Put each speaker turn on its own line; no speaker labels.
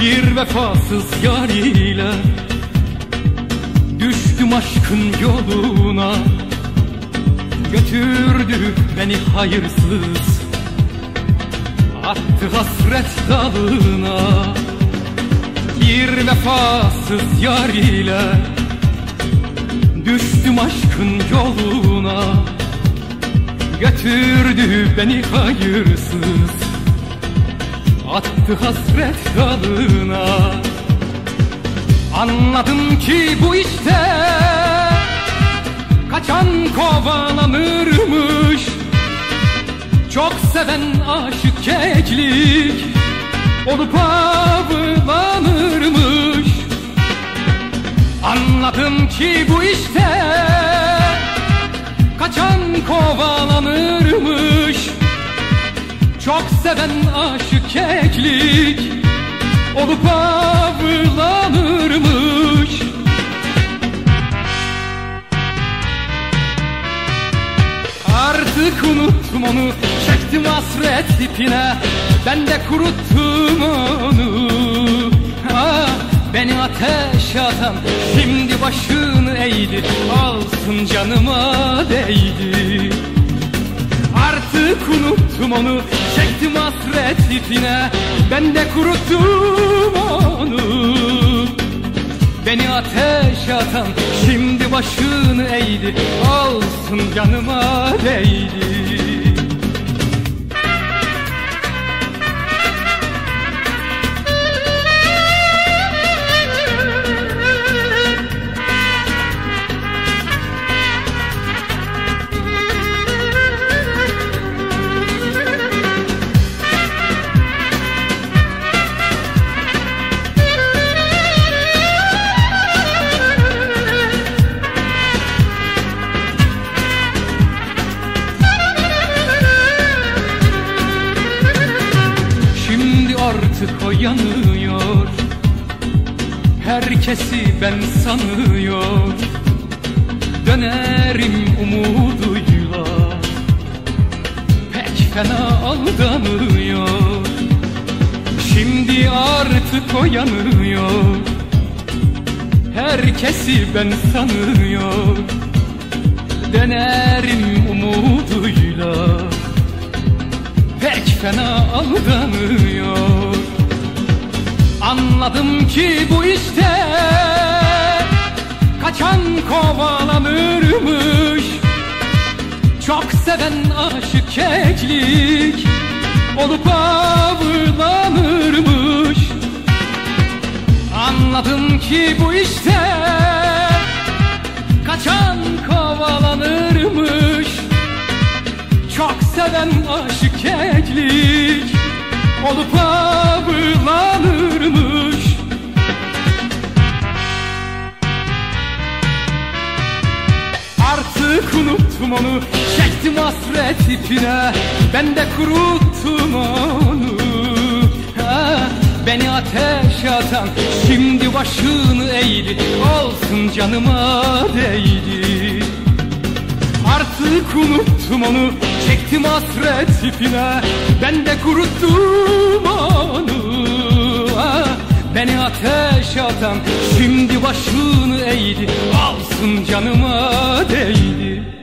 Bir vefasız yar ile Düştüm aşkın yoluna. Götürdü beni hayırsız Attı hasret dalına Bir vefasız yar ile Düştüm aşkın yoluna. Götürdü beni hayırsız Attı hasret dalına. Anladım ki bu işte Kaçan kovalanırmış Çok seven aşık keklik Olup avlanırmış. Anladım ki bu işte seven aşık keklik Olup avlanırmış Artık unuttum onu Çektim hasret ipine Ben de kuruttum onu. Ah, Beni ateş atan Şimdi başını eğdi Alsın canıma değdi Artık unuttum onu Çektim hasret ipine. Ben de kuruttum onu. Beni ateş atan Şimdi başını eğdi Alsın canıma değdi artık o yanıyor. Herkesi ben sanıyor. Dönerim umuduyla. Pek fena aldanıyor. Şimdi artık o yanıyor. Herkesi ben sanıyor. Dönerim umuduyla. Pek fena aldanıyor Anladım ki bu işte Kaçan kovalanırmış Çok seven aşık keklik Olup avlanırmış Anladım ki bu işte Kaçan kovalanırmış. Çok seven aşık keklik Olup avlanırmış Artık unuttum onu Çektim hasret ipine. Ben de kuruttum onu. Ha, Beni ateş atan Şimdi başını eğdi. Olsun canıma değdi Artık unuttum onu Çektim hasret ipine. Ben de kuruttum onu. Beni ateş atan Şimdi başını eğdi. Alsın canıma değdi